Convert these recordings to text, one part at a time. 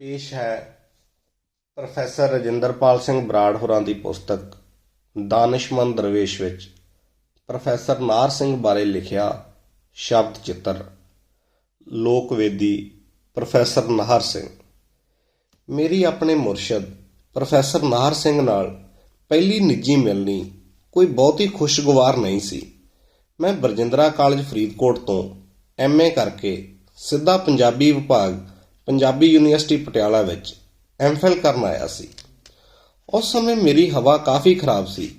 ਪੇਸ਼ ਹੈ ਪ੍ਰੋਫੈਸਰ ਰਜਿੰਦਰਪਾਲ ਸਿੰਘ ਬਰਾੜ ਹੋਰਾਂ ਦੀ ਪੁਸਤਕ ਦਾਨਿਸ਼ਮੰਦ ਦਰਵੇਸ਼ ਵਿੱਚ। ਪ੍ਰੋਫੈਸਰ ਨਾਰ ਸਿੰਘ ਬਾਰੇ ਲਿਖਿਆ ਸ਼ਬਦ ਚਿੱਤਰ, ਲੋਕਵੇਦੀ ਪ੍ਰੋਫੈਸਰ ਨਾਹਰ ਸਿੰਘ। ਮੇਰੀ ਆਪਣੇ ਮੁਰਸ਼ਦ, ਪ੍ਰੋਫੈਸਰ ਨਾਹਰ ਸਿੰਘ ਨਾਲ ਪਹਿਲੀ ਨਿੱਜੀ ਮਿਲਣੀ ਕੋਈ ਬਹੁਤੀ ਖੁਸ਼ਗਵਾਰ ਨਹੀਂ ਸੀ। ਮੈਂ ਬਰਜਿੰਦਰਾ ਕਾਲਜ ਫਰੀਦਕੋਟ ਤੋਂ ਐਮਏ ਕਰਕੇ ਸਿੱਧਾ ਪੰਜਾਬੀ ਵਿਭਾਗ ਪੰਜਾਬੀ ਯੂਨੀਵਰਸਿਟੀ ਪਟਿਆਲਾ ਵਿੱਚ ਐਮਫਿਲ ਕਰਨ ਆਇਆ ਸੀ। ਉਸ ਸਮੇਂ ਮੇਰੀ ਹਵਾ ਕਾਫੀ ਖਰਾਬ ਸੀ,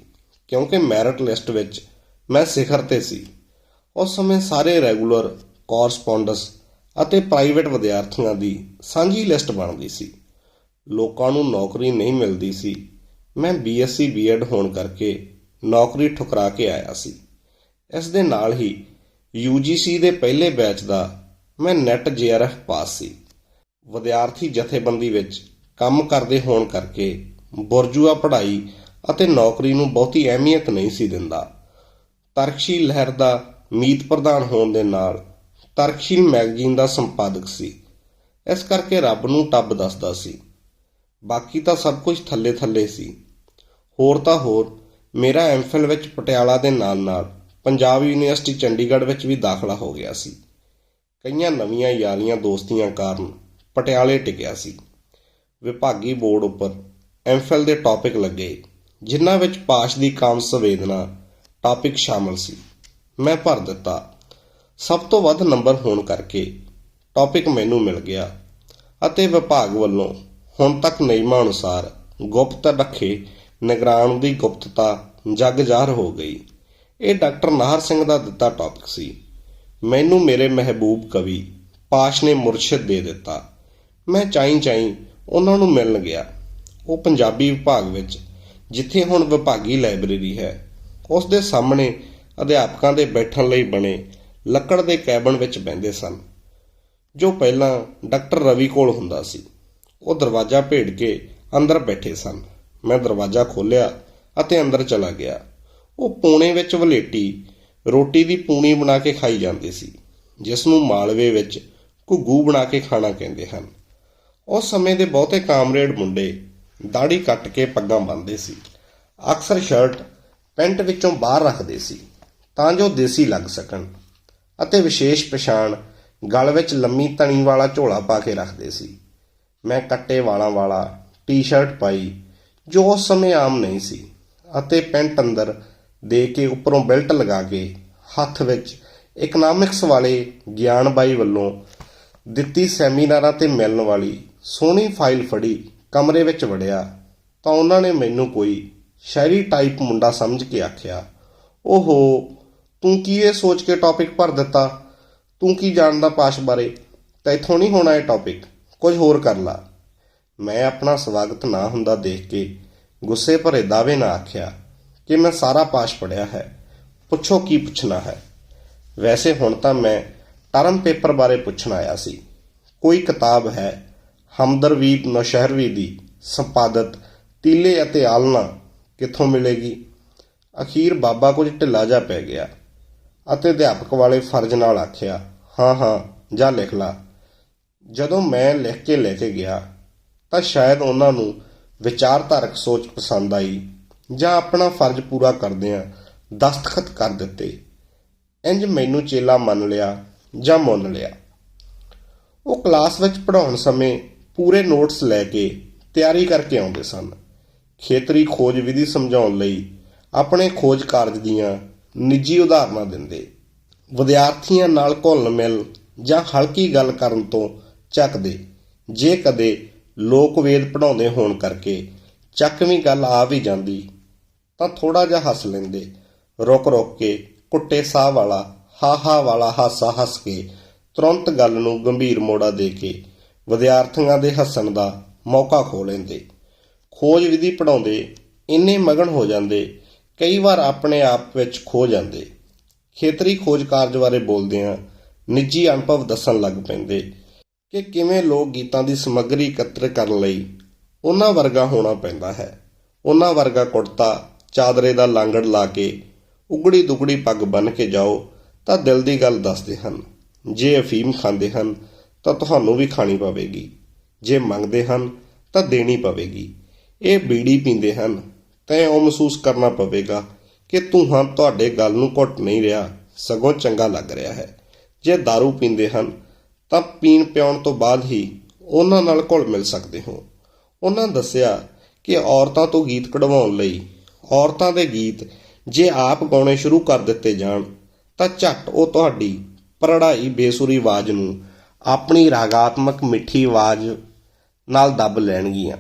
ਕਿਉਂਕਿ ਮੈਰਿਟ ਲਿਸਟ ਵਿੱਚ ਮੈਂ ਸਿਖਰ ਤੇ ਸੀ। ਉਸ ਸਮੇਂ ਸਾਰੇ ਰੈਗੂਲਰ ਕੋਰਸਪੋਂਡਸ ਅਤੇ ਪ੍ਰਾਈਵੇਟ ਵਿਦਿਆਰਥੀਆਂ ਦੀ ਸਾਂਝੀ ਲਿਸਟ ਬਣਦੀ ਸੀ। ਲੋਕਾਂ ਨੂੰ ਨੌਕਰੀ ਨਹੀਂ ਮਿਲਦੀ ਸੀ। ਮੈਂ ਬੀਐਸਸੀ, ਬੀਐਡ ਹੋਣ ਕਰਕੇ ਨੌਕਰੀ ਠੁਕਰਾ ਕੇ ਆਇਆ ਸੀ। ਇਸ ਦੇ ਨਾਲ ਹੀ ਯੂਜੀਸੀ ਦੇ ਪਹਿਲੇ ਬੈਚ ਦਾ ਮੈਂ ਨੈਟ ਜੇਆਰਐਫ ਪਾਸ ਸੀ। ਵਿਦਿਆਰਥੀ ਜਥੇਬੰਦੀ ਵਿੱਚ ਕੰਮ ਕਰਦੇ ਹੋਣ ਕਰਕੇ ਬੁਰਜੂਆ ਪੜ੍ਹਾਈ ਅਤੇ ਨੌਕਰੀ ਨੂੰ ਬਹੁਤੀ ਅਹਿਮੀਅਤ ਨਹੀਂ ਸੀ ਦਿੰਦਾ। ਤਰਕਸ਼ੀਲ ਲਹਿਰ ਦਾ ਮੀਤ ਪ੍ਰਧਾਨ ਹੋਣ ਦੇ ਨਾਲ ਤਰਕਸ਼ੀਲ ਮੈਗਜ਼ੀਨ ਦਾ ਸੰਪਾਦਕ ਸੀ। ਇਸ ਕਰਕੇ ਰੱਬ ਨੂੰ ਟੱਬ ਦੱਸਦਾ ਸੀ। ਬਾਕੀ ਤਾਂ ਸਭ ਕੁਝ ਥੱਲੇ ਥੱਲੇ ਸੀ। ਹੋਰ ਤਾਂ ਹੋਰ, ਮੇਰਾ ਐਮਫਿਲ ਵਿੱਚ ਪਟਿਆਲਾ ਦੇ ਨਾਲ ਨਾਲ ਪੰਜਾਬ ਯੂਨੀਵਰਸਿਟੀ ਚੰਡੀਗੜ੍ਹ ਵਿੱਚ ਵੀ ਦਾਖਲਾ ਹੋ ਗਿਆ ਸੀ। ਕਈਆਂ ਨਵੀਆਂ ਯਾਰੀਆਂ ਦੋਸਤੀਆਂ ਕਾਰਨ ਪਟਿਆਲੇ ਟਿਕਿਆ ਸੀ। ਵਿਭਾਗੀ ਬੋਰਡ ਉੱਪਰ ਐਮਫਿਲ ਦੇ ਟੌਪਿਕ ਲੱਗੇ, ਜਿਨ੍ਹਾਂ ਵਿੱਚ ਪਾਸ਼ ਦੀ ਕਾਮ ਸੰਵੇਦਨਾ ਟੌਪਿਕ ਸ਼ਾਮਲ ਸੀ। ਮੈਂ ਭਰ ਦਿੱਤਾ। ਸਭ ਤੋਂ ਵੱਧ ਨੰਬਰ ਹੋਣ ਕਰਕੇ ਟੌਪਿਕ ਮੈਨੂੰ ਮਿਲ ਗਿਆ ਅਤੇ ਵਿਭਾਗ ਵੱਲੋਂ ਹੁਣ ਤੱਕ ਨਿਯਮਾਂ ਅਨੁਸਾਰ ਗੁਪਤ ਰੱਖੇ ਨਿਗਰਾਨ ਦੀ ਗੁਪਤਤਾ ਜਗ ਜ਼ਾਹਰ ਹੋ ਗਈ। ਇਹ ਡਾਕਟਰ ਨਾਹਰ ਸਿੰਘ ਦਾ ਦਿੱਤਾ ਟੌਪਿਕ ਸੀ। ਮੈਨੂੰ ਮੇਰੇ ਮਹਿਬੂਬ ਕਵੀ ਪਾਸ਼ ਨੇ ਮੁਰਸ਼ਿਦ ਦੇ ਦਿੱਤਾ। ਮੈਂ ਚਾਈ ਚਾਈ ਉਹਨਾਂ ਨੂੰ ਮਿਲਣ ਗਿਆ। ਉਹ ਪੰਜਾਬੀ ਵਿਭਾਗ ਵਿੱਚ, ਜਿੱਥੇ ਹੁਣ ਵਿਭਾਗੀ ਲਾਇਬ੍ਰੇਰੀ ਹੈ, ਉਸ ਦੇ ਸਾਹਮਣੇ ਅਧਿਆਪਕਾਂ ਦੇ ਬੈਠਣ ਲਈ ਬਣੇ ਲੱਕੜ ਦੇ ਕੈਬਨ ਵਿੱਚ ਬੈੰਦੇ ਸਨ, ਜੋ ਪਹਿਲਾਂ ਡਾਕਟਰ ਰਵੀ ਕੋਲ ਹੁੰਦਾ ਸੀ। ਉਹ ਦਰਵਾਜ਼ਾ ਭੇੜ ਕੇ ਅੰਦਰ ਬੈਠੇ ਸਨ। ਮੈਂ ਦਰਵਾਜ਼ਾ ਖੋਲ੍ਹਿਆ ਅਤੇ ਅੰਦਰ ਚਲਾ ਗਿਆ। ਉਹ ਪੂਣੇ ਵਿੱਚ ਵਲੇਟੀ ਰੋਟੀ ਦੀ ਪੂਣੀ ਬਣਾ ਕੇ ਖਾਈ ਜਾਂਦੀ ਸੀ, ਜਿਸ ਨੂੰ ਮਾਲਵੇ ਵਿੱਚ ਘੁੱਗੂ ਬਣਾ ਕੇ ਖਾਣਾ ਕਹਿੰਦੇ ਹਨ। ਉਸ ਸਮੇਂ ਦੇ ਬਹੁਤੇ ਕਾਮਰੇਡ ਮੁੰਡੇ ਦਾੜੀ ਕੱਟ ਕੇ ਪੱਗਾਂ ਬੰਨਦੇ ਸੀ। ਅਕਸਰ ਸ਼ਰਟ ਪੈਂਟ ਵਿੱਚੋਂ ਬਾਹਰ ਰੱਖਦੇ ਸੀ ਤਾਂ ਜੋ ਦੇਸੀ ਲੱਗ ਸਕਣ ਅਤੇ ਵਿਸ਼ੇਸ਼ ਪਛਾਣ ਗਲ ਵਿੱਚ ਲੰਮੀ ਤਣੀ ਵਾਲਾ ਝੋਲਾ ਪਾ ਕੇ ਰੱਖਦੇ ਸੀ। ਮੈਂ ਕੱਟੇ ਵਾਲਾਂ ਵਾਲਾ ਟੀ-ਸ਼ਰਟ ਪਾਈ, ਜੋ ਉਸ ਸਮੇਂ ਆਮ ਨਹੀਂ ਸੀ ਅਤੇ ਪੈਂਟ ਅੰਦਰ ਦੇ ਕੇ ਉੱਪਰੋਂ ਬੈਲਟ ਲਗਾ ਕੇ ਹੱਥ ਵਿੱਚ ਇਕਨੋਮਿਕਸ ਵਾਲੇ ਗਿਆਨ ਬਾਈ ਵੱਲੋਂ ਦਿੱਤੀ ਸੈਮੀਨਾਰਾਂ ਤੇ ਮਿਲਣ ਵਾਲੀ ਸੋਹਣੀ ਫਾਈਲ ਫੜੀ, ਕਮਰੇ ਵਿੱਚ ਵੜਿਆ, ਤਾਂ ਉਹਨਾਂ ਨੇ ਮੈਨੂੰ ਕੋਈ ਸ਼ਾਇਰੀ ਟਾਈਪ ਮੁੰਡਾ ਸਮਝ ਕੇ ਆਖਿਆ, ਓਹੋ, ਤੂੰ ਕੀ ਇਹ ਸੋਚ ਕੇ ਟੌਪਿਕ ਭਰ ਦਿੱਤਾ? ਤੂੰ ਕੀ ਜਾਣਦਾ ਪਾਸ਼ ਬਾਰੇ? ਤੈਥੋਂ ਨਹੀਂ ਹੋਣਾ ਇਹ ਟੌਪਿਕ ਕੁਝ ਹੋਰ ਕਰ ਲਾ। ਮੈਂ ਆਪਣਾ ਸਵਾਗਤ ਨਾ ਹੁੰਦਾ ਦੇਖ ਕੇ ਗੁੱਸੇ ਭਰੇ ਦਾਅਵੇ ਨਾ ਆਖਿਆ, ਕਿ ਮੈਂ ਸਾਰਾ ਪਾਸ਼ ਪੜਿਆ ਹੈ, ਪੁੱਛੋ ਕੀ ਪੁੱਛਣਾ ਹੈ? ਵੈਸੇ ਹੁਣ ਤਾਂ ਮੈਂ ਟਰਮ ਪੇਪਰ ਬਾਰੇ ਪੁੱਛਣ ਆਇਆ ਸੀ, ਕੋਈ ਕਿਤਾਬ ਹੈ ਹਮਦਰਵੀ ਨੌਸ਼ਹਿਰਵੀ ਦੀ ਸੰਪਾਦਤ ਤੀਲੇ ਅਤੇ ਆਲਨਾ ਕਿੱਥੋਂ ਮਿਲੇਗੀ? ਅਖੀਰ ਬਾਬਾ ਕੁਝ ਢਿੱਲਾ ਜਾ ਪੈ ਗਿਆ ਅਤੇ ਅਧਿਆਪਕ ਵਾਲੇ ਫਰਜ਼ ਨਾਲ ਆਖਿਆ, ਹਾਂ ਹਾਂ, ਜਾ ਲਿਖ ਲਾ। ਜਦੋਂ ਮੈਂ ਲਿਖ ਕੇ ਲੈ ਕੇ ਗਿਆ, ਤਾਂ ਸ਼ਾਇਦ ਉਹਨਾਂ ਨੂੰ ਵਿਚਾਰਧਾਰਕ ਸੋਚ ਪਸੰਦ ਆਈ ਜਾਂ ਆਪਣਾ ਫਰਜ਼ ਪੂਰਾ ਕਰਦਿਆਂ ਦਸਤਖਤ ਕਰ ਦਿੱਤੇ। ਇੰਜ ਮੈਨੂੰ ਚੇਲਾ ਮੰਨ ਲਿਆ ਜਾਂ ਮੁੰਨ ਲਿਆ। ਉਹ ਕਲਾਸ ਵਿੱਚ ਪੜ੍ਹਾਉਣ ਸਮੇਂ ਪੂਰੇ ਨੋਟਸ ਲੈ ਕੇ ਤਿਆਰੀ ਕਰਕੇ ਆਉਂਦੇ ਸਨ। ਖੇਤਰੀ ਖੋਜ ਵਿਧੀ ਸਮਝਾਉਣ ਲਈ ਆਪਣੇ ਖੋਜ ਕਾਰਜ ਦੀਆਂ ਨਿੱਜੀ ਉਦਾਹਰਨਾਂ ਦਿੰਦੇ। ਵਿਦਿਆਰਥੀਆਂ ਨਾਲ ਘੁਲਣ ਮਿਲ ਜਾਂ ਹਲਕੀ ਗੱਲ ਕਰਨ ਤੋਂ ਚੱਕਦੇ। ਜੇ ਕਦੇ ਲੋਕ ਵੇਦ ਪੜਾਉਂਦੇ ਹੋਣ ਕਰਕੇ ਚੱਕਵੀਂ ਗੱਲ ਆ ਵੀ ਜਾਂਦੀ, ਤਾਂ ਥੋੜਾ ਜਿਹਾ ਹੱਸ ਲੈਂਦੇ। ਰੁਕ ਰੁਕ ਕੇ ਕੁੱਟੇ ਸਾਹ ਵਾਲਾ ਹਾ ਹਾ ਵਾਲਾ ਹਾਸਾ ਹੱਸ ਕੇ ਤੁਰੰਤ ਗੱਲ ਨੂੰ ਗੰਭੀਰ ਮੋੜਾ ਦੇ ਕੇ ਵਿਦਿਆਰਥੀਆਂ ਦੇ ਹੱਸਣ ਦਾ ਮੌਕਾ ਖੋ ਲੈਂਦੇ। ਖੋਜ ਵਿਧੀ ਪੜਾਉਂਦੇ ਇੰਨੇ ਮਗਨ ਹੋ ਜਾਂਦੇ, ਕਈ ਵਾਰ ਆਪਣੇ ਆਪ ਵਿੱਚ ਖੋ ਜਾਂਦੇ। ਖੇਤਰੀ ਖੋਜ ਕਾਰਜ ਬਾਰੇ ਬੋਲਦਿਆਂ ਨਿੱਜੀ ਅਨੁਭਵ ਦੱਸਣ ਲੱਗ ਪੈਂਦੇ ਕਿ ਕਿਵੇਂ ਲੋਕ ਗੀਤਾਂ ਦੀ ਸਮੱਗਰੀ ਇਕੱਤਰ ਕਰਨ ਲਈ ਉਹਨਾਂ ਵਰਗਾ ਹੋਣਾ ਪੈਂਦਾ ਹੈ। ਉਹਨਾਂ ਵਰਗਾ ਕੁੜਤਾ, ਚਾਦਰੇ ਦਾ ਲਾਂਗੜ ਲਾ ਕੇ ਉਗੜੀ ਦੁਗੜੀ ਪੱਗ ਬੰਨ ਕੇ ਜਾਓ ਤਾਂ ਦਿਲ ਦੀ ਗੱਲ ਦੱਸਦੇ ਹਨ। ਜੇ ਅਫੀਮ ਖਾਂਦੇ ਹਨ ਤਾਂ ਤੁਹਾਨੂੰ ਵੀ ਖਾਣੀ ਪਵੇਗੀ। ਜੇ ਮੰਗਦੇ ਹਨ, ਤਾਂ ਦੇਣੀ ਪਵੇਗੀ। ਇਹ ਬੀੜੀ ਪੀਂਦੇ ਹਨ, ਤਾਂ ਉਹ ਮਹਿਸੂਸ ਕਰਨਾ ਪਵੇਗਾ ਕਿ ਤੂੰ ਹਾਂ ਤੁਹਾਡੇ ਗੱਲ ਨੂੰ ਘੁੱਟ ਨਹੀਂ ਰਿਹਾ, ਸਗੋਂ ਚੰਗਾ ਲੱਗ ਰਿਹਾ ਹੈ। ਜੇ दारू ਪੀਂਦੇ ਹਨ, ਤਾਂ ਪੀਣ ਪਿਉਣ ਤੋਂ ਬਾਅਦ ਹੀ ਉਹਨਾਂ ਨਾਲ ਘੁਲ ਮਿਲ ਸਕਦੇ ਹੋ। ਉਹਨਾਂ ਦੱਸਿਆ ਕਿ ਔਰਤਾਂ ਤੋਂ ਗੀਤ ਕਢਵਾਉਣ ਲਈ ਔਰਤਾਂ ਦੇ ਗੀਤ ਜੇ ਆਪ ਗਾਉਣੇ ਸ਼ੁਰੂ ਕਰ ਦਿੱਤੇ ਜਾਣ, ਤਾਂ ਝੱਟ ਉਹ ਤੁਹਾਡੀ ਪਰੜਾਈ ਬੇਸੁਰੀ ਆਵਾਜ਼ ਨੂੰ ਆਪਣੀ ਰਾਗਾਤਮਕ ਮਿੱਠੀ ਆਵਾਜ਼ ਨਾਲ ਦੱਬ ਲੈਣਗੀਆਂ।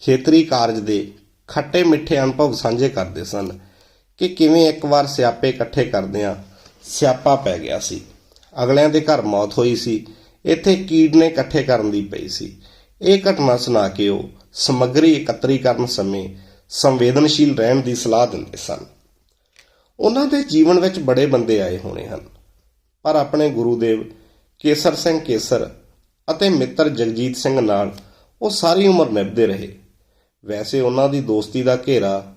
ਖੇਤਰੀ ਕਾਰਜ ਦੇ ਖੱਟੇ ਮਿੱਠੇ ਅਨੁਭਵ ਸਾਂਝੇ ਕਰਦੇ ਸਨ ਕਿ ਕਿਵੇਂ ਇੱਕ ਵਾਰ ਸਿਆਪੇ ਇਕੱਠੇ ਕਰਦਿਆਂ ਸਿਆਪਾ ਪੈ ਗਿਆ ਸੀ। ਅਗਲਿਆਂ ਦੇ ਘਰ ਮੌਤ ਹੋਈ ਸੀ। ਇੱਥੇ ਕੀੜਨੇ ਇਕੱਠੇ ਕਰਨ ਦੀ ਪਈ ਸੀ। ਇਹ ਘਟਨਾ ਸੁਣਾ ਕੇ ਉਹ ਸਮੱਗਰੀ ਇਕੱਤਰੀਕਰਨ ਸਮੇਂ ਸੰਵੇਦਨਸ਼ੀਲ ਰਹਿਣ ਦੀ ਸਲਾਹ ਦਿੰਦੇ ਸਨ। ਉਹਨਾਂ ਦੇ ਜੀਵਨ ਵਿੱਚ ਬੜੇ ਬੰਦੇ ਆਏ ਹੋਣੇ ਹਨ। ਪਰ ਆਪਣੇ ਗੁਰੂਦੇਵ ਕੇਸਰ ਸਿੰਘ ਕੇਸਰ ਅਤੇ ਮਿੱਤਰ ਜਗਜੀਤ ਸਿੰਘ ਨਾਲ ਉਹ ਸਾਰੀ ਉਮਰ ਨਿਭਦੇ ਰਹੇ। ਵੈਸੇ ਉਹਨਾਂ ਦੀ ਦੋਸਤੀ ਦਾ ਘੇਰਾ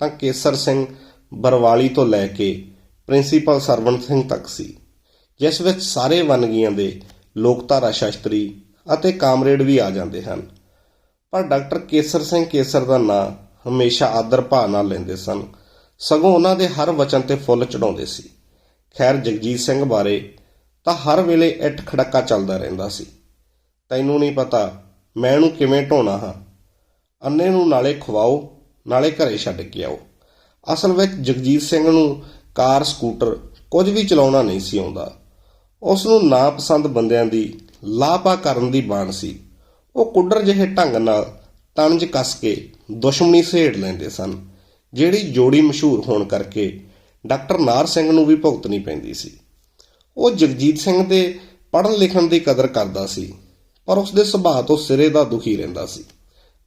ਤਾਂ ਕੇਸਰ ਸਿੰਘ ਬਰਵਾਲੀ ਤੋਂ ਲੈ ਕੇ ਪ੍ਰਿੰਸੀਪਲ ਸਰਵਨ ਸਿੰਘ ਤੱਕ ਸੀ, ਜਿਸ ਵਿੱਚ ਸਾਰੇ ਵੰਨਗੀਆਂ ਦੇ ਲੋਕਧਾਰਾ ਸ਼ਾਸਤਰੀ ਅਤੇ ਕਾਮਰੇਡ ਵੀ ਆ ਜਾਂਦੇ ਹਨ। ਪਰ ਡਾਕਟਰ ਕੇਸਰ ਸਿੰਘ ਕੇਸਰ ਦਾ ਨਾਂ ਹਮੇਸ਼ਾ ਆਦਰ ਭਾਅ ਨਾਲ ਲੈਂਦੇ ਸਨ। ਸਗੋਂ ਉਹਨਾਂ ਦੇ ਹਰ ਵਚਨ ਤੇ ਫੁੱਲ ਚੜਾਉਂਦੇ ਸੀ। ਖੈਰ, ਜਗਜੀਤ ਸਿੰਘ ਬਾਰੇ ਤਾਂ ਹਰ ਵੇਲੇ ਇੱਟ ਖੜੱਕਾ ਚੱਲਦਾ ਰਹਿੰਦਾ ਸੀ। ਤੈਨੂੰ ਨਹੀਂ ਪਤਾ ਮੈਂ ਇਹਨੂੰ ਕਿਵੇਂ ਢੋਣਾ ਹਾਂ। ਅੰਨੇ ਨੂੰ ਨਾਲੇ ਖਵਾਓ, ਨਾਲੇ ਘਰੇ ਛੱਡ ਕੇ ਆਓ। ਅਸਲ ਵਿੱਚ ਜਗਜੀਤ ਸਿੰਘ ਨੂੰ ਕਾਰ, ਸਕੂਟਰ ਕੁਝ ਵੀ ਚਲਾਉਣਾ ਨਹੀਂ ਸੀ ਆਉਂਦਾ। ਉਸ ਨੂੰ ਨਾਪਸੰਦ ਬੰਦਿਆਂ ਦੀ ਲਾਪਾ ਕਰਨ ਦੀ ਬਾਣ ਸੀ। ਉਹ ਕੁੱਡਰ ਜਿਹੇ ਢੰਗ ਨਾਲ ਤਣਜ ਕੱਸ ਕੇ ਦੁਸ਼ਮਣੀ ਸਹੇੜ ਲੈਂਦੇ ਸਨ, ਜਿਹੜੀ ਜੋੜੀ ਮਸ਼ਹੂਰ ਹੋਣ ਕਰਕੇ ਡਾਕਟਰ ਨਾਰ ਸਿੰਘ ਨੂੰ ਵੀ ਭੁਗਤਣੀ ਪੈਂਦੀ ਸੀ। ਉਹ ਜਗਜੀਤ ਸਿੰਘ ਦੇ ਪੜ੍ਹਨ ਲਿਖਣ ਦੀ ਕਦਰ ਕਰਦਾ ਸੀ, ਪਰ ਉਸ ਦੇ ਸੁਭਾਅ ਤੋਂ ਸਿਰੇ ਦਾ ਦੁਖੀ ਰਹਿੰਦਾ ਸੀ।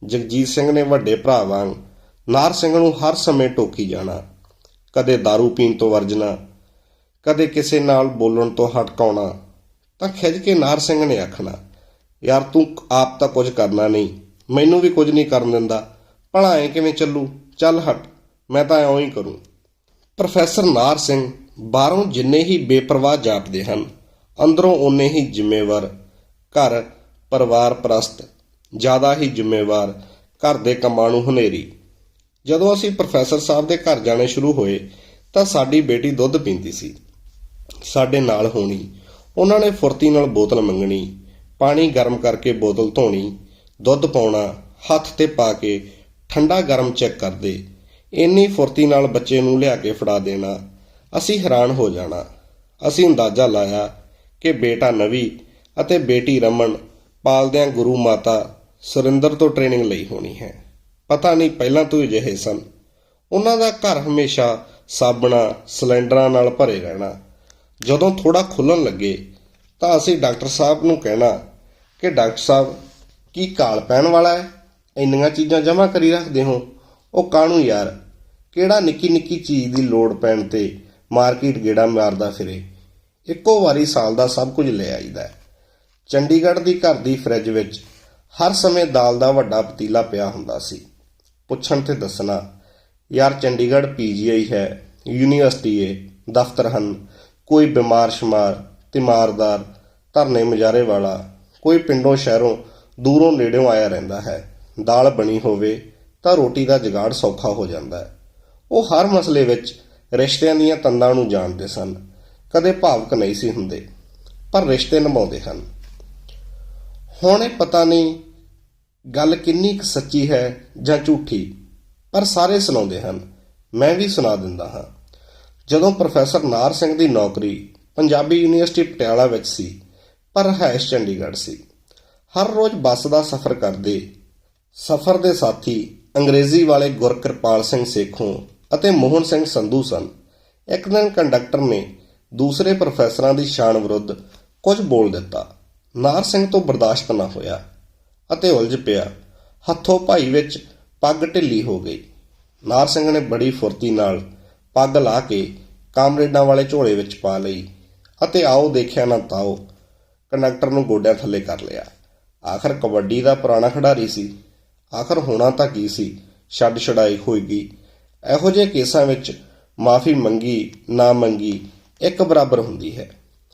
ਜਗਜੀਤ ਸਿੰਘ ਨੇ ਵੱਡੇ ਭਰਾ ਵਾਂਗ ਨਾਰ ਸਿੰਘ ਨੂੰ ਹਰ ਸਮੇਂ ਟੋਕੀ ਜਾਣਾ, ਕਦੇ दारू ਪੀਣ ਤੋਂ ਵਰਜਣਾ, ਕਦੇ ਕਿਸੇ ਨਾਲ ਬੋਲਣ ਤੋਂ ਹਟਕਾਉਣਾ, ਤਾਂ ਖਿੱਚ ਕੇ ਨਾਰ ਸਿੰਘ ਨੇ ਆਖਣਾ, ਯਾਰ ਤੂੰ ਆਪ ਤਾਂ ਕੁਝ ਕਰਨਾ ਨਹੀਂ, ਮੈਨੂੰ ਵੀ ਕੁਝ ਨਹੀਂ ਕਰਨ ਦਿੰਦਾ, ਭਲਾ ਐ ਕਿਵੇਂ ਚੱਲੂ? ਚੱਲ ਹਟ, ਮੈਂ ਤਾਂ ਐਂ ਹੀ ਕਰੂੰ। ਪ੍ਰੋਫੈਸਰ ਨਾਰ ਸਿੰਘ ਬਾਹਰੋਂ ਜਿੰਨੇ ਹੀ ਬੇਪਰਵਾਹ ਜਾਪਦੇ ਹਨ, ਅੰਦਰੋਂ ਓਨੇ ਹੀ ਜ਼ਿੰਮੇਵਾਰ ਘਰ ਪਰਿਵਾਰ ਪ੍ਰਸਤ, ਜ਼ਿਆਦਾ ਹੀ ਜ਼ਿੰਮੇਵਾਰ ਘਰ ਦੇ ਕੰਮਾਂ ਨੂੰ ਹਨੇਰੀ। ਜਦੋਂ ਅਸੀਂ ਪ੍ਰੋਫੈਸਰ ਸਾਹਿਬ ਦੇ ਘਰ ਜਾਣੇ ਸ਼ੁਰੂ ਹੋਏ, ਤਾਂ ਸਾਡੀ ਬੇਟੀ ਦੁੱਧ ਪੀਂਦੀ ਸੀ। ਸਾਡੇ ਨਾਲ ਹੋਣੀ, ਉਹਨਾਂ ਨੇ ਫੁਰਤੀ ਨਾਲ ਬੋਤਲ ਮੰਗਣੀ, ਪਾਣੀ ਗਰਮ ਕਰਕੇ ਬੋਤਲ ਧੋਣੀ, ਦੁੱਧ ਪਾਉਣਾ, ਹੱਥ ਤੇ ਪਾ ਕੇ ਠੰਡਾ ਗਰਮ ਚੈੱਕ ਕਰਦੇ, ਇੰਨੀ ਫੁਰਤੀ ਨਾਲ ਬੱਚੇ ਨੂੰ ਲਿਆ ਕੇ ਫੜਾ ਦੇਣਾ ਅਸੀਂ ਹੈਰਾਨ ਹੋ ਜਾਣਾ। ਅਸੀਂ ਅੰਦਾਜ਼ਾ ਲਾਇਆ ਕਿ ਬੇਟਾ ਨਵੀ ਅਤੇ ਬੇਟੀ ਰਮਨ ਪਾਲਦਿਆਂ ਗੁਰੂ ਮਾਤਾ ਸੁਰਿੰਦਰ ਤੋਂ ਟ੍ਰੇਨਿੰਗ ਲਈ ਹੋਣੀ ਹੈ। ਪਤਾ ਨਹੀਂ ਪਹਿਲਾਂ ਤੋਂ ਹੀ ਅਜਿਹੇ ਸਨ। ਉਹਨਾਂ ਦਾ ਘਰ ਹਮੇਸ਼ਾ ਸਾਬਣਾ, ਸਿਲੰਡਰਾਂ ਨਾਲ ਭਰੇ ਰਹਿਣਾ। ਜਦੋਂ ਥੋੜਾ ਖੁੱਲਣ ਲੱਗੇ ਤਾਂ ਅਸੀਂ ਡਾਕਟਰ ਸਾਹਿਬ ਨੂੰ ਕਹਿਣਾ ਕਿ ਡਾਕਟਰ ਸਾਹਿਬ, ਕੀ ਕਾਲ ਪੈਣ ਵਾਲਾ ਹੈ? ਇੰਨੀਆਂ ਚੀਜ਼ਾਂ ਜਮ੍ਹਾਂ ਕਰੀ ਰੱਖਦੇ ਹੋ? ਉਹ ਕਾਹਨੂੰ ਯਾਰ? ਕਿਹੜਾ ਨਿੱਕੀ ਨਿੱਕੀ ਚੀਜ਼ ਦੀ ਲੋੜ ਪੈਣ ਤੇ ਮਾਰਕੀਟ ਗੇੜਾ ਮਾਰਦਾ ਫਿਰੇ। ਇੱਕੋ ਵਾਰੀ ਸਾਲ ਦਾ ਸਭ ਕੁਝ ਲੈ ਆਈਦਾ ਚੰਡੀਗੜ੍ਹ ਦੀ ਘਰ ਦੀ ਫਰਿੱਜ ਵਿੱਚ ਹਰ ਸਮੇਂ ਦਾਲ ਦਾ ਵੱਡਾ ਪਤੀਲਾ ਪਿਆ ਹੁੰਦਾ ਸੀ। ਪੁੱਛਣ ਤੇ ਦੱਸਣਾ, ਯਾਰ ਚੰਡੀਗੜ੍ਹ ਪੀਜੀਆਈ ਹੈ, ਯੂਨੀਵਰਸਿਟੀ ਏ, ਦਫ਼ਤਰ ਹਨ, ਕੋਈ ਬਿਮਾਰ ਸ਼ਮਾਰ, ਤਿਮਾਰਦਾਰ, ਧਰਨੇ ਮੁਜਾਰੇ ਵਾਲਾ, ਕੋਈ ਪਿੰਡੋਂ ਸ਼ਹਿਰੋਂ ਦੂਰੋਂ ਨੇੜਿਓਂ ਆਇਆ ਰਹਿੰਦਾ ਹੈ। ਦਾਲ ਬਣੀ ਹੋਵੇ ਤਾਂ ਰੋਟੀ ਦਾ ਜਗਾੜ ਸੌਖਾ ਹੋ ਜਾਂਦਾ ਹੈ। ਉਹ ਹਰ ਮਸਲੇ ਵਿੱਚ ਰਿਸ਼ਤਿਆਂ ਦੀਆਂ ਤੰਦਾਂ ਨੂੰ ਜਾਣਦੇ ਸਨ। ਕਦੇ ਭਾਵਕ ਨਹੀਂ ਸੀ ਹੁੰਦੇ, ਪਰ ਰਿਸ਼ਤੇ ਨਿਭਾਉਂਦੇ ਹਨ। ਹੁਣ ਇਹ ਪਤਾ ਨਹੀਂ ਗੱਲ ਕਿੰਨੀ ਕੁ ਸੱਚੀ ਹੈ ਜਾਂ ਝੂਠੀ, ਪਰ ਸਾਰੇ ਸੁਣਾਉਂਦੇ ਹਨ। ਮੈਂ ਵੀ ਸੁਣਾ ਦਿੰਦਾ ਹਾਂ। ਜਦੋਂ ਪ੍ਰੋਫੈਸਰ ਨਾਰ ਸਿੰਘ ਦੀ ਨੌਕਰੀ ਪੰਜਾਬੀ ਯੂਨੀਵਰਸਿਟੀ ਪਟਿਆਲਾ ਵਿੱਚ ਸੀ, ਪਰ ਰਿਹਾਇਸ਼ ਚੰਡੀਗੜ੍ਹ ਸੀ। ਹਰ ਰੋਜ਼ ਬੱਸ ਦਾ ਸਫ਼ਰ ਕਰਦੇ, ਸਫ਼ਰ ਦੇ ਸਾਥੀ ਅੰਗਰੇਜ਼ੀ ਵਾਲੇ ਗੁਰਕਿਰਪਾਲ ਸਿੰਘ ਸੇਖੋਂ ਅਤੇ ਮੋਹਨ ਸਿੰਘ ਸੰਧੂ ਸਨ। ਇੱਕ ਦਿਨ ਕੰਡਕਟਰ ਨੇ ਦੂਸਰੇ ਪ੍ਰੋਫੈਸਰਾਂ ਦੀ ਸ਼ਾਨ ਵਿਰੁੱਧ ਕੁਝ ਬੋਲ ਦਿੱਤਾ। ਨਾਰ ਸਿੰਘ ਤੋਂ ਬਰਦਾਸ਼ਤ ਨਾ ਹੋਇਆ ਅਤੇ ਉਲਝ ਪਿਆ। ਹੱਥੋਂ ਭਾਈ ਵਿੱਚ ਪੱਗ ਢਿੱਲੀ ਹੋ ਗਈ। ਨਾਰ ਸਿੰਘ ਨੇ ਬੜੀ ਫੁਰਤੀ ਨਾਲ ਪੱਗ ਲਾ ਕੇ ਕਾਮਰੇਡਾਂ ਵਾਲੇ ਝੋਲੇ ਵਿੱਚ ਪਾ ਲਈ ਅਤੇ ਆਓ ਦੇਖਿਆ ਨਾ ਤਾਓ, ਕੰਡਕਟਰ ਨੂੰ ਗੋਡਿਆਂ ਥੱਲੇ ਕਰ ਲਿਆ। ਆਖਰ ਕਬੱਡੀ ਦਾ ਪੁਰਾਣਾ ਖਿਡਾਰੀ ਸੀ। ਆਖਰ ਹੋਣਾ ਤਾਂ ਕੀ ਸੀ? ਛੱਡ ਛੜਾਈ ਹੋਏਗੀ। ਇਹੋ ਜਿਹੇ ਕੇਸਾਂ ਵਿੱਚ ਮਾਫੀ ਮੰਗੀ, ਨਾ ਮੰਗੀ, ਇੱਕ ਬਰਾਬਰ ਹੁੰਦੀ ਹੈ।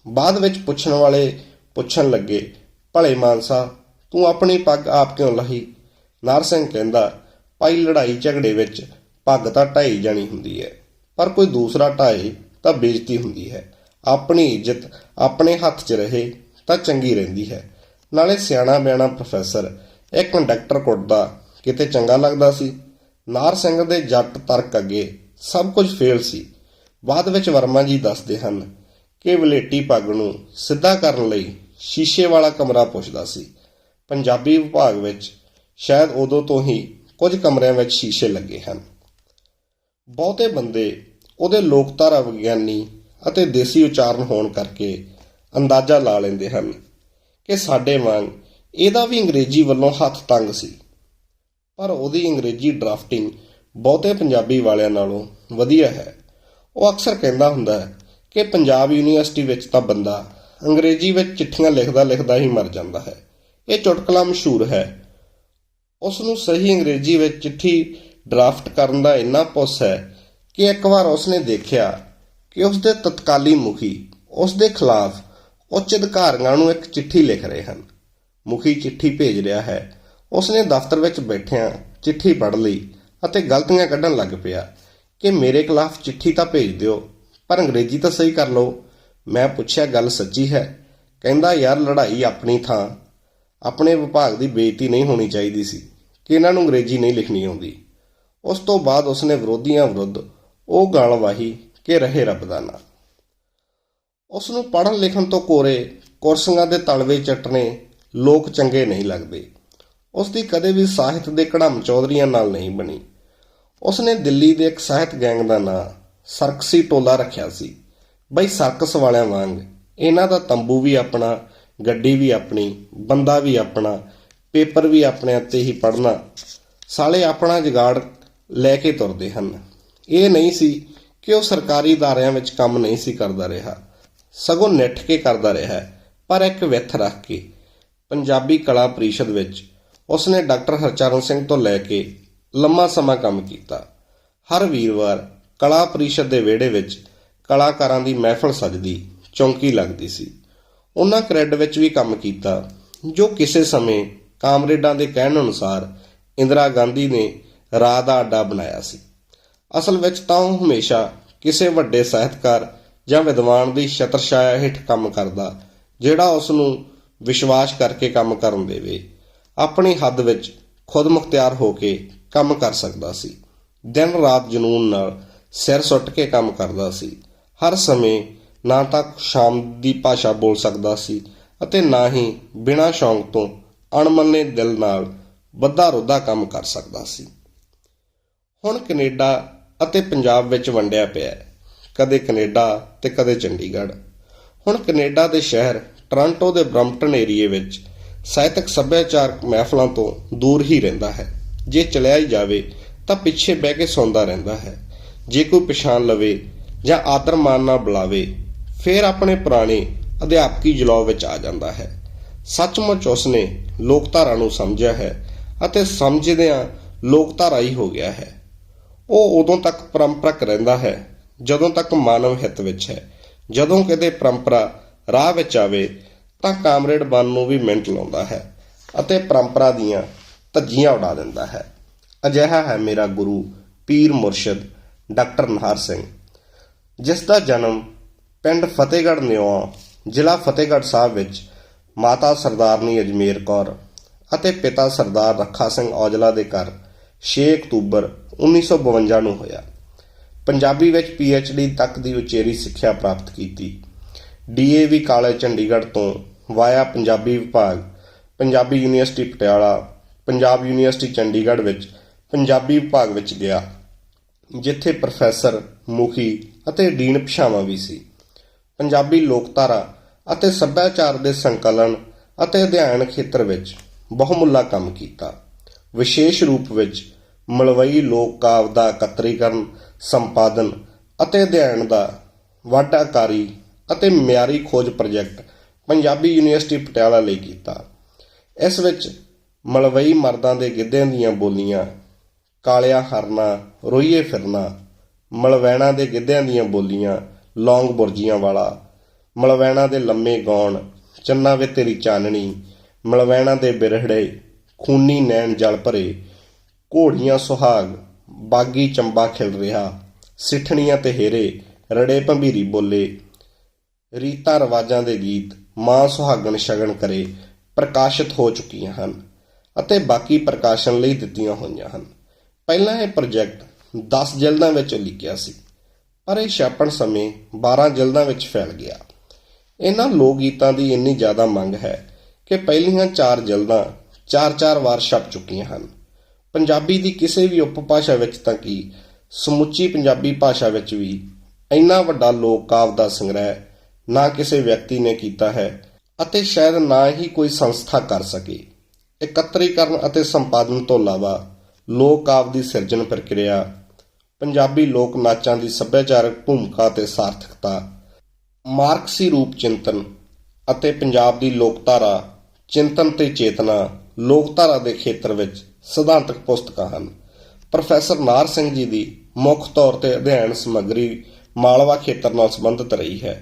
ਬਾਅਦ ਵਿੱਚ ਪੁੱਛਣ ਵਾਲੇ ਪੁੱਛਣ ਲੱਗੇ, ਭਲੇ ਮਾਨਸਾ, ਤੂੰ ਆਪਣੀ ਪੱਗ ਆਪ ਕਿਉਂ ਲਾਹੀ? ਨਾਰ ਸਿੰਘ ਕਹਿੰਦਾ, ਭਾਈ ਲੜਾਈ ਝਗੜੇ ਵਿੱਚ ਪੱਗ ਤਾਂ ਢਾਈ ਜਾਣੀ ਹੁੰਦੀ ਹੈ, ਪਰ ਕੋਈ ਦੂਸਰਾ ਢਾਏ ਤਾਂ ਬੇਇੱਜ਼ਤੀ ਹੁੰਦੀ ਹੈ। ਆਪਣੀ ਇੱਜ਼ਤ ਆਪਣੇ ਹੱਥ 'ਚ ਰਹੇ ਤਾਂ ਚੰਗੀ ਰਹਿੰਦੀ ਹੈ। ਨਾਲੇ ਸਿਆਣਾ ਬਿਆਣਾ ਪ੍ਰੋਫੈਸਰ, ਇੱਕ ਕੰਡਕਟਰ ਕੁੱਟਦਾ ਕਿਤੇ ਚੰਗਾ ਲੱਗਦਾ ਸੀ। ਨਾਰ ਸਿੰਘ ਦੇ ਜੱਟ ਤਰਕ ਅੱਗੇ ਸਭ ਕੁਝ ਫੇਲ ਸੀ। ਬਾਅਦ ਵਿੱਚ ਵਰਮਾ ਜੀ ਦੱਸਦੇ ਹਨ ਕਿ ਵਲੇਟੀ ਪੱਗ ਨੂੰ ਸਿੱਧਾ ਕਰਨ ਲਈ ਸ਼ੀਸ਼ੇ ਵਾਲਾ ਕਮਰਾ ਪੁੱਛਦਾ ਸੀ। ਪੰਜਾਬੀ ਵਿਭਾਗ ਵਿੱਚ ਸ਼ਾਇਦ ਉਦੋਂ ਤੋਂ ਹੀ ਕੁਝ ਕਮਰਿਆਂ ਵਿੱਚ ਸ਼ੀਸ਼ੇ ਲੱਗੇ ਹਨ। ਬਹੁਤੇ ਬੰਦੇ ਉਹਦੇ ਲੋਕਧਾਰਾ ਵਿਗਿਆਨੀ ਅਤੇ ਦੇਸੀ ਉਚਾਰਨ ਹੋਣ ਕਰਕੇ ਅੰਦਾਜ਼ਾ ਲਾ ਲੈਂਦੇ ਹਨ ਕਿ ਸਾਡੇ ਵਾਂਗ ਇਹਦਾ ਵੀ ਅੰਗਰੇਜ਼ੀ ਵੱਲੋਂ ਹੱਥ ਤੰਗ ਸੀ। ਪਰ ਉਹਦੀ ਅੰਗਰੇਜ਼ੀ ਡਰਾਫਟਿੰਗ ਬਹੁਤੇ ਪੰਜਾਬੀ ਵਾਲਿਆਂ ਨਾਲੋਂ ਵਧੀਆ ਹੈ। ਉਹ ਅਕਸਰ ਕਹਿੰਦਾ ਹੁੰਦਾ ਹੈ ਕਿ ਪੰਜਾਬ ਯੂਨੀਵਰਸਿਟੀ ਵਿੱਚ ਤਾਂ ਬੰਦਾ ਅੰਗਰੇਜ਼ੀ ਵਿੱਚ ਚਿੱਠੀਆਂ ਲਿਖਦਾ ਲਿਖਦਾ ਹੀ ਮਰ ਜਾਂਦਾ ਹੈ। ਇਹ ਚੁਟਕਲਾ ਮਸ਼ਹੂਰ ਹੈ। ਉਸ ਨੂੰ ਸਹੀ ਅੰਗਰੇਜ਼ੀ ਵਿੱਚ ਚਿੱਠੀ ਡਰਾਫਟ ਕਰਨ ਦਾ ਇੰਨਾ ਪੁੱਸ ਹੈ ਕਿ ਇੱਕ ਵਾਰ ਉਸਨੇ ਦੇਖਿਆ ਕਿ ਉਸ ਦੇ ਤਤਕਾਲੀ ਮੁਖੀ ਉਸ ਦੇ ਖਿਲਾਫ ਉੱਚ ਅਧਿਕਾਰੀਆਂ ਨੂੰ ਇੱਕ ਚਿੱਠੀ ਲਿਖ ਰਹੇ ਹਨ। ਮੁਖੀ ਚਿੱਠੀ ਭੇਜ ਰਿਹਾ ਹੈ ਉਸਨੇ ਦਫ਼ਤਰ ਵਿੱਚ ਬੈਠਿਆਂ ਚਿੱਠੀ ਪੜ੍ਹ ਲਈ ਅਤੇ ਗਲਤੀਆਂ ਕੱਢਣ ਲੱਗ ਪਿਆ ਕਿ ਮੇਰੇ ਖਿਲਾਫ ਚਿੱਠੀ ਤਾਂ ਭੇਜ ਦਿਓ, ਪਰ ਅੰਗਰੇਜ਼ੀ ਤਾਂ ਸਹੀ ਕਰ ਲਓ। ਮੈਂ ਪੁੱਛਿਆ, ਗੱਲ ਸੱਚੀ ਹੈ? ਕਹਿੰਦਾ, ਯਾਰ, ਲੜਾਈ ਆਪਣੀ ਥਾਂ, ਆਪਣੇ ਵਿਭਾਗ ਦੀ ਬੇਇੱਜ਼ਤੀ ਨਹੀਂ ਹੋਣੀ ਚਾਹੀਦੀ ਸੀ, ਕਿ ਇਹਨਾਂ ਨੂੰ ਅੰਗਰੇਜ਼ੀ ਨਹੀਂ ਲਿਖਣੀ ਆਉਂਦੀ। ਉਸ ਤੋਂ ਬਾਅਦ ਉਸਨੇ ਵਿਰੋਧੀਆਂ ਵਿਰੁੱਧ ਉਹ ਗਾਲ ਵਾਹੀ ਕਿ, ਰਹੇ ਰੱਬ ਦਾ ਨਾਂ। ਉਸ ਨੂੰ ਪੜ੍ਹਨ ਲਿਖਣ ਤੋਂ ਕੋਰੇ ਕੁਰਸੀਆਂ ਦੇ ਤਲਵੇ ਚੱਟਣੇ ਲੋਕ ਚੰਗੇ ਨਹੀਂ ਲੱਗਦੇ। ਉਸ ਦੀ ਕਦੇ ਵੀ ਸਾਹਿਤ ਦੇ ਕੜਮ ਚੌਧਰੀਆਂ ਨਾਲ ਨਹੀਂ ਬਣੀ। ਉਸ ਨੇ ਦਿੱਲੀ ਦੇ ਇੱਕ ਸਾਹਿਤ ਗੈਂਗ ਦਾ ਨਾਂ ਸਰਕਸੀ ਟੋਲਾ ਰੱਖਿਆ ਸੀ। ਬਈ ਸਰਕਸ ਵਾਲਿਆਂ ਵਾਂਗ ਇਹਨਾਂ ਦਾ ਤੰਬੂ ਵੀ ਆਪਣਾ, ਗੱਡੀ ਵੀ ਆਪਣੀ, ਬੰਦਾ ਵੀ ਆਪਣਾ, ਪੇਪਰ ਵੀ ਆਪਣੇ ਉੱਤੇ ਹੀ ਪੜਨਾ ਸਾਲੇ ਆਪਣਾ ਜਗਾੜ ਲੈ ਕੇ ਤੁਰਦੇ ਹਨ। ਇਹ ਨਹੀਂ ਸੀ ਕਿ ਉਹ ਸਰਕਾਰੀ ਅਦਾਰਿਆਂ ਵਿੱਚ ਕੰਮ ਨਹੀਂ ਸੀ ਕਰਦਾ ਰਿਹਾ। ਸਗੋਂ ਨਿੱਠ ਕੇ ਕਰਦਾ ਰਿਹਾ, ਪਰ ਇੱਕ ਵਿੱਥ ਰੱਖ ਕੇ ਪੰਜਾਬੀ ਕਲਾ ਪ੍ਰੀਸ਼ਦ ਵਿੱਚ ਉਸਨੇ ਡਾਕਟਰ ਹਰਚਰਨ ਸਿੰਘ ਤੋਂ ਲੈ ਕੇ ਲੰਮਾ ਸਮਾਂ ਕੰਮ ਕੀਤਾ। ਹਰ ਵੀਰਵਾਰ ਕਲਾ ਪ੍ਰੀਸ਼ਦ ਦੇ ਵਿਹੜੇ ਵਿੱਚ ਕਲਾਕਾਰਾਂ ਦੀ ਮਹਿਫਲ ਸਜਦੀ ਚੌਂਕੀ ਲੱਗਦੀ ਸੀ। ਉਹਨਾਂ ਕ੍ਰੈਡ ਵਿੱਚ ਵੀ ਕੰਮ ਕੀਤਾ, ਜੋ ਕਿਸੇ ਸਮੇਂ ਕਾਮਰੇਡਾਂ ਦੇ ਕਹਿਣ ਅਨੁਸਾਰ ਇੰਦਰਾ ਗਾਂਧੀ ਨੇ ਰਾਹ ਦਾ ਅੱਡਾ ਬਣਾਇਆ ਸੀ। ਅਸਲ ਵਿੱਚ ਤਾਂ ਉਹ ਹਮੇਸ਼ਾ ਕਿਸੇ ਵੱਡੇ ਸਾਹਿਤਕਾਰ ਜਾਂ ਵਿਦਵਾਨ ਦੀ ਛਤਰਛਾਇਆ ਹੇਠ ਕੰਮ ਕਰਦਾ, ਜਿਹੜਾ ਉਸ ਨੂੰ ਵਿਸ਼ਵਾਸ ਕਰਕੇ ਕੰਮ ਕਰਨ ਦੇਵੇ। ਆਪਣੀ ਹੱਦ ਵਿੱਚ ਖੁਦ ਮੁਖਤਿਆਰ ਹੋ ਕੇ ਕੰਮ ਕਰ ਸਕਦਾ ਸੀ। ਦਿਨ ਰਾਤ ਜਨੂਨ ਨਾਲ ਸਿਰ ਸੁੱਟ ਕੇ ਕੰਮ ਕਰਦਾ ਸੀ। ਹਰ ਸਮੇਂ ਨਾ ਤਾਂ ਸ਼ਾਮ ਦੀ ਭਾਸ਼ਾ ਬੋਲ ਸਕਦਾ ਸੀ ਅਤੇ ਨਾ ਹੀ ਬਿਨਾਂ ਸ਼ੌਂਕ ਤੋਂ ਅਣਮੰਨੇ ਦਿਲ ਨਾਲ ਵੱਧਾ ਰੋਧਾ ਕੰਮ ਕਰ ਸਕਦਾ ਸੀ। ਹੁਣ ਕੈਨੇਡਾ ਅਤੇ ਪੰਜਾਬ ਵਿੱਚ ਵੰਡਿਆ ਪਿਆ ਹੈ। ਕਦੇ ਕੈਨੇਡਾ ਤੇ ਕਦੇ ਚੰਡੀਗੜ੍ਹ। ਹੁਣ ਕੈਨੇਡਾ ਦੇ ਸ਼ਹਿਰ ਟੋਰਾਂਟੋ ਦੇ ਬ੍ਰੰਪਟਨ ਏਰੀਏ ਵਿੱਚ ਸਾਹਿਤਕ ਸੱਭਿਆਚਾਰਕ ਮਹਿਫਲਾਂ ਤੋਂ ਦੂਰ ਹੀ ਰਹਿੰਦਾ ਹੈ। ਜੇ ਚਲਿਆ ਹੀ ਜਾਵੇ, ਤਾਂ ਪਿੱਛੇ ਬਹਿ ਕੇ ਸੌਂਦਾ ਰਹਿੰਦਾ ਹੈ। ਜੇ ਕੋਈ ਪਛਾਣ ਲਵੇ ਜਾਂ ਆਦਰ ਮਾਨ ਨਾਲ ਬੁਲਾਵੇ, ਫਿਰ ਆਪਣੇ ਪੁਰਾਣੇ ਅਧਿਆਪਕੀ ਜਲੌ ਵਿੱਚ ਆ ਜਾਂਦਾ ਹੈ। ਸੱਚਮੁੱਚ ਉਸਨੇ ਲੋਕਧਾਰਾ ਨੂੰ ਸਮਝਿਆ ਹੈ ਅਤੇ ਸਮਝਦਿਆਂ ਲੋਕਧਾਰਾ ਹੀ ਹੋ ਗਿਆ ਹੈ। ਉਹ ਉਦੋਂ ਤੱਕ ਪਰੰਪਰਕ ਰਹਿੰਦਾ ਹੈ, ਜਦੋਂ ਤੱਕ ਮਾਨਵ ਹਿੱਤ ਵਿੱਚ ਹੈ। ਜਦੋਂ ਕਿਤੇ ਪਰੰਪਰਾ ਰਾਹ ਵਿੱਚ ਆਵੇ ਤਾਂ ਕਾਮਰੇਡ ਬਨ ਨੂੰ ਵੀ ਮਿੰਟ ਲਾਉਂਦਾ ਹੈ ਅਤੇ ਪਰੰਪਰਾ ਦੀਆਂ ਧੱਜੀਆਂ ਉਡਾ ਦਿੰਦਾ ਹੈ। ਅਜਿਹਾ ਹੈ ਮੇਰਾ ਗੁਰੂ ਪੀਰ ਮੁਰਸ਼ਿਦ ਡਾਕਟਰ ਨਹਾਰ ਸਿੰਘ, ਜਿਸ ਦਾ ਜਨਮ ਪਿੰਡ ਫਤਿਹਗੜ੍ਹ ਨਿਉਆ ਜ਼ਿਲ੍ਹਾ ਫਤਿਹਗੜ੍ਹ ਸਾਹਿਬ ਵਿੱਚ ਮਾਤਾ ਸਰਦਾਰਨੀ ਅਜਮੇਰ ਕੌਰ ਅਤੇ ਪਿਤਾ ਸਰਦਾਰ ਰੱਖਾ ਸਿੰਘ ਔਜਲਾ ਦੇ ਘਰ 6 ਅਕਤੂਬਰ 1952 ਨੂੰ ਹੋਇਆ। ਪੰਜਾਬੀ ਵਿੱਚ ਡੀ ਤੱਕ ਦੀ ਉਚੇਰੀ ਸਿੱਖਿਆ ਪ੍ਰਾਪਤ ਕੀਤੀ। ਡੀਏਵੀ ਕਾਲਜ ਚੰਡੀਗੜ੍ਹ ਤੋਂ ਵਾਇਆ ਪੰਜਾਬੀ ਵਿਭਾਗ, ਪੰਜਾਬੀ ਯੂਨੀਵਰਸਿਟੀ ਪਟਿਆਲਾ, ਪੰਜਾਬ ਯੂਨੀਵਰਸਿਟੀ ਚੰਡੀਗੜ੍ਹ ਵਿੱਚ ਪੰਜਾਬੀ ਵਿਭਾਗ ਵਿੱਚ ਗਿਆ, ਜਿੱਥੇ ਪ੍ਰੋਫੈਸਰ, ਮੁਖੀ ਅਤੇ ਡੀਨ ਭਾਸ਼ਾਵਾਂ ਵੀ ਸੀ। ਪੰਜਾਬੀ ਲੋਕਧਾਰਾ ਅਤੇ ਸੱਭਿਆਚਾਰ ਦੇ ਸੰਕਲਨ ਅਤੇ ਅਧਿਐਨ ਖੇਤਰ ਵਿੱਚ ਬਹੁਮੁੱਲਾ ਕੰਮ ਕੀਤਾ। ਵਿਸ਼ੇਸ਼ ਰੂਪ ਵਿੱਚ ਮਲਵਈ ਲੋਕ ਕਾਵਿ ਦਾ ਇਕੱਤਰੀਕਰਨ, ਸੰਪਾਦਨ ਅਤੇ ਅਧਿਐਨ ਦਾ ਵਾਢਾਕਾਰੀ ਅਤੇ ਮਿਆਰੀ ਖੋਜ ਪ੍ਰੋਜੈਕਟ ਪੰਜਾਬੀ ਯੂਨੀਵਰਸਿਟੀ ਪਟਿਆਲਾ ਲਈ ਕੀਤਾ। ਇਸ ਵਿੱਚ ਮਲਵਈ ਮਰਦਾਂ ਦੇ ਗਿੱਧਿਆਂ ਦੀਆਂ ਬੋਲੀਆਂ, ਕਾਲਿਆ ਹਰਨਾ, ਰੋਈਏ ਫਿਰਨਾ, ਮਲਵੈਣਾ ਦੇ ਗਿੱਧਿਆਂ ਦੀਆਂ ਬੋਲੀਆਂ, ਲੌਂਗ ਬੁਰਜੀਆਂ ਵਾਲਾ, ਮਲਵੈਣਾ ਦੇ ਲੰਮੇ ਗਾਉਣ ਚੰਨਾ ਵੇ ਤੇਰੀ ਚਾਨਣੀ, ਮਲਵੈਣਾ ਦੇ ਬਿਰਹੜੇ, ਖੂਨੀ ਨੈਣ ਜਲ ਭਰੇ, ਘੋੜੀਆਂ ਸੁਹਾਗ, ਬਾਗੀ ਚੰਬਾ ਖਿਲ ਰਿਹਾ, ਸਿੱਠਣੀਆਂ ਤੇ ਹੇਰੇ, ਰੜੇ ਭੰਬੀਰੀ ਬੋਲੇ, ਰੀਤਾਂ ਰਿਵਾਜਾਂ ਦੇ ਗੀਤ ਮਾਂ ਸੁਹਾਗਣ ਸ਼ਗਨ ਕਰੇ, ਪ੍ਰਕਾਸ਼ਿਤ ਹੋ ਚੁੱਕੀਆਂ ਹਨ ਅਤੇ ਬਾਕੀ ਪ੍ਰਕਾਸ਼ਨ ਲਈ ਦਿੱਤੀਆਂ ਹੋਈਆਂ ਹਨ। ਪਹਿਲਾਂ ਇਹ ਪ੍ਰੋਜੈਕਟ 10 ਜਲਦਾਂ ਵਿੱਚ ਲਿਖਿਆ ਸੀ, ਪਰ ਇਹ ਛਾਪਣ ਸਮੇਂ 12 ਜਲਦਾਂ ਵਿੱਚ ਫੈਲ ਗਿਆ। ਇਹਨਾਂ ਲੋਕ ਗੀਤਾਂ ਦੀ ਇੰਨੀ ਜ਼ਿਆਦਾ ਮੰਗ ਹੈ ਕਿ ਪਹਿਲੀਆਂ 4 ਜਲਦਾਂ 4-4 ਵਾਰ ਛਪ ਚੁੱਕੀਆਂ ਹਨ। ਪੰਜਾਬੀ ਦੀ ਕਿਸੇ ਵੀ ਉਪਭਾਸ਼ਾ ਵਿੱਚ ਤਾਂ ਕੀ, ਸਮੁੱਚੀ ਪੰਜਾਬੀ ਭਾਸ਼ਾ ਵਿੱਚ ਵੀ ਇੰਨਾ ਵੱਡਾ ਲੋਕ ਕਾਵ ਦਾ ਸੰਗ੍ਰਹਿ ਨਾ ਕਿਸੇ ਵਿਅਕਤੀ ਨੇ ਕੀਤਾ ਹੈ ਅਤੇ ਸ਼ਾਇਦ ਨਾ ਹੀ ਕੋਈ ਸੰਸਥਾ ਕਰ ਸਕੇ। ਇਕੱਤਰੀਕਰਨ ਅਤੇ ਸੰਪਾਦਨ ਤੋਂ ਇਲਾਵਾ ਲੋਕ ਕਾਵ ਦੀ ਸਿਰਜਣ ਪ੍ਰਕਿਰਿਆ, ਪੰਜਾਬੀ ਲੋਕ ਨਾਚਾਂ ਦੀ ਸੱਭਿਆਚਾਰਕ ਭੂਮਿਕਾ ਤੇ ਸਾਰਥਕਤਾ, ਮਾਰਕਸੀ ਰੂਪ ਚਿੰਤਨ ਅਤੇ ਪੰਜਾਬ ਦੀ ਲੋਕਧਾਰਾ, ਚਿੰਤਨ ਤੇ ਚੇਤਨਾ ਲੋਕਧਾਰਾ ਦੇ ਖੇਤਰ ਵਿੱਚ ਸਿਧਾਂਤਕ ਪੁਸਤਕਾਂ ਹਨ। ਪ੍ਰੋਫੈਸਰ ਨਾਰ ਸਿੰਘ ਜੀ ਦੀ ਮੁੱਖ ਤੌਰ ਤੇ ਅਧਿਐਨ ਸਮੱਗਰੀ ਮਾਲਵਾ ਖੇਤਰ ਨਾਲ ਸੰਬੰਧਿਤ ਰਹੀ ਹੈ।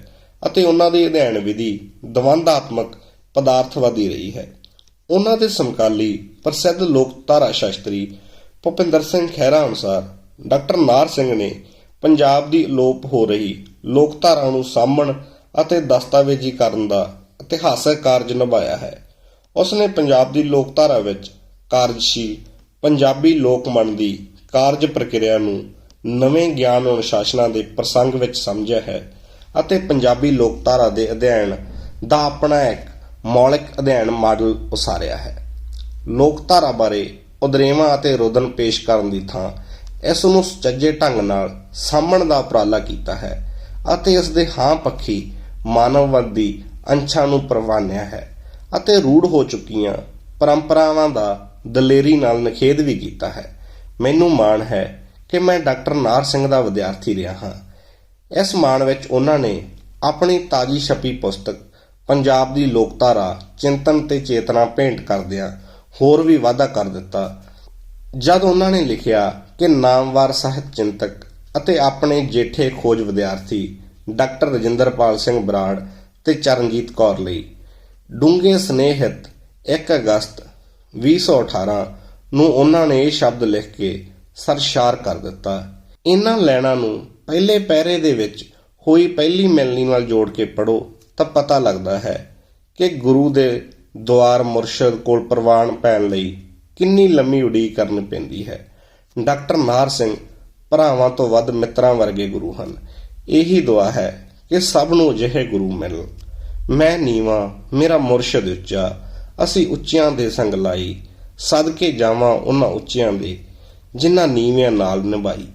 ਅਤੇ ਉਹਨਾਂ ਦੀ ਅਧਿਐਨ ਵਿਧੀ ਦਵੰਦਾਤਮਕ ਪਦਾਰਥਵਾਦੀ ਰਹੀ ਹੈ। ਉਹਨਾਂ ਦੇ ਸਮਕਾਲੀ ਪ੍ਰਸਿੱਧ ਲੋਕਧਾਰਾ ਸ਼ਾਸਤਰੀ ਭੁਪਿੰਦਰ ਸਿੰਘ ਖਹਿਰਾ ਅਨੁਸਾਰ ਡਾਕਟਰ ਨਾਰ ਸਿੰਘ ਨੇ ਪੰਜਾਬ ਦੀ ਅਲੋਪ ਹੋ ਰਹੀ ਲੋਕਧਾਰਾ ਨੂੰ ਸਾਂਭਣ ਅਤੇ ਦਸਤਾਵੇਜ਼ੀ ਕਰਨ ਦਾ ਇਤਿਹਾਸਕ ਕਾਰਜ ਨਿਭਾਇਆ ਹੈ। ਉਸ ਨੇ ਪੰਜਾਬ ਦੀ ਲੋਕਧਾਰਾ ਵਿੱਚ ਕਾਰਜਸ਼ੀਲ ਪੰਜਾਬੀ ਲੋਕ ਮਨ ਦੀ ਕਾਰਜ ਪ੍ਰਕਿਰਿਆ ਨੂੰ ਨਵੇਂ ਗਿਆਨ ਅਨੁਸ਼ਾਸਨਾਂ ਦੇ ਪ੍ਰਸੰਗ ਵਿੱਚ ਸਮਝਿਆ ਹੈ। ਅਤੇ ਪੰਜਾਬੀ ਲੋਕਧਾਰਾ ਦੇ ਅਧਿਐਨ ਦਾ ਆਪਣਾ ਇੱਕ ਮੌਲਿਕ ਅਧਿਐਨ ਮਾਡਲ ਉਸਾਰਿਆ ਹੈ। ਲੋਕਧਾਰਾ ਬਾਰੇ ਉਦਰੇਵਾਂ ਅਤੇ ਰੋਦਨ ਪੇਸ਼ ਕਰਨ ਦੀ ਥਾਂ ਇਸ ਨੂੰ ਸੁਚੱਜੇ ਢੰਗ ਨਾਲ ਸਾਂਭਣ ਦਾ ਉਪਰਾਲਾ ਕੀਤਾ ਹੈ ਅਤੇ ਇਸ ਦੇ ਹਾਂ ਪੱਖੀ ਮਾਨਵਵਾਦੀ ਅੰਸ਼ਾਂ ਨੂੰ ਪ੍ਰਵਾਨਿਆ ਹੈ ਅਤੇ ਰੂੜ ਹੋ ਚੁੱਕੀਆਂ ਪਰੰਪਰਾਵਾਂ ਦਾ ਦਲੇਰੀ ਨਾਲ ਨਖੇਧ ਵੀ ਕੀਤਾ ਹੈ। ਮੈਨੂੰ ਮਾਣ ਹੈ ਕਿ ਮੈਂ ਡਾਕਟਰ ਨਾਰ ਸਿੰਘ ਦਾ ਵਿਦਿਆਰਥੀ ਰਿਹਾ ਹਾਂ ਇਸ ਮਾਣ ਵਿੱਚ ਉਹਨਾਂ ਨੇ ਆਪਣੀ ਤਾਜੀ ਛਪੀ ਪੁਸਤਕ, ਪੰਜਾਬ ਦੀ ਲੋਕਧਾਰਾ, ਚਿੰਤਨ ਤੇ ਚੇਤਨਾ ਭੇਂਟ ਕਰਦਿਆਂ ਹੋਰ ਵੀ ਵਾਧਾ ਕਰ ਦਿੱਤਾ। ਜਦ ਉਹਨਾਂ ਨੇ ਲਿਖਿਆ ਕਿ ਨਾਮਵਾਰ ਸਾਹਿਤ ਚਿੰਤਕ ਅਤੇ ਆਪਣੇ ਜੇਠੇ ਖੋਜ ਵਿਦਿਆਰਥੀ ਡਾਕਟਰ ਰਜਿੰਦਰਪਾਲ ਸਿੰਘ ਬਰਾੜ ਤੇ ਚਰਨਜੀਤ ਕੌਰ ਲਈ, ਡੂੰਘੇ ਸਨੇਹਿਤ 1 ਅਗਸਤ 2018 ਨੂੰ ਉਹਨਾਂ ਨੇ ਇਹ ਸ਼ਬਦ ਲਿਖ ਕੇ ਸਰਸ਼ਾਰ ਕਰ ਦਿੱਤਾ। ਇਹਨਾਂ ਲੈਣਾ ਨੂੰ ਪਹਿਲੇ ਪਹਿਰੇ ਦੇ ਵਿੱਚ ਹੋਈ ਪਹਿਲੀ ਮਿਲਣੀ ਨਾਲ ਜੋੜ ਕੇ ਪੜੋ ਤਾਂ ਪਤਾ ਲੱਗਦਾ ਹੈ ਕਿ ਗੁਰੂ ਦੇ ਦੁਆਰ ਮੁਰਸ਼ਦ ਕੋਲ ਪ੍ਰਵਾਨ ਪੈਣ ਲਈ ਕਿੰਨੀ ਲੰਮੀ ਉਡੀਕ ਕਰਨੀ ਪੈਂਦੀ ਹੈ। ਡਾਕਟਰ ਨਾਰ ਸਿੰਘ ਭਰਾਵਾਂ ਤੋਂ ਵੱਧ ਮਿੱਤਰਾਂ ਵਰਗੇ ਗੁਰੂ ਹਨ। ਇਹੀ ਦੁਆ ਹੈ ਕਿ ਸਭ ਨੂੰ ਅਜਿਹੇ ਗੁਰੂ ਮਿਲਣ ਮੈਂ ਨੀਵਾ, ਮੇਰਾ ਮੁਰਸ਼ਦ ਉੱਚਾ, ਅਸੀਂ ਉੱਚਿਆਂ ਦੇ ਸੰਗ ਲਾਈ, ਸਦਕੇ ਜਾਵਾਂ ਉਹਨਾਂ ਉੱਚਿਆਂ ਦੇ, ਜਿਨ੍ਹਾਂ ਨੀਵਿਆਂ ਨਾਲ ਨਿਭਾਈ।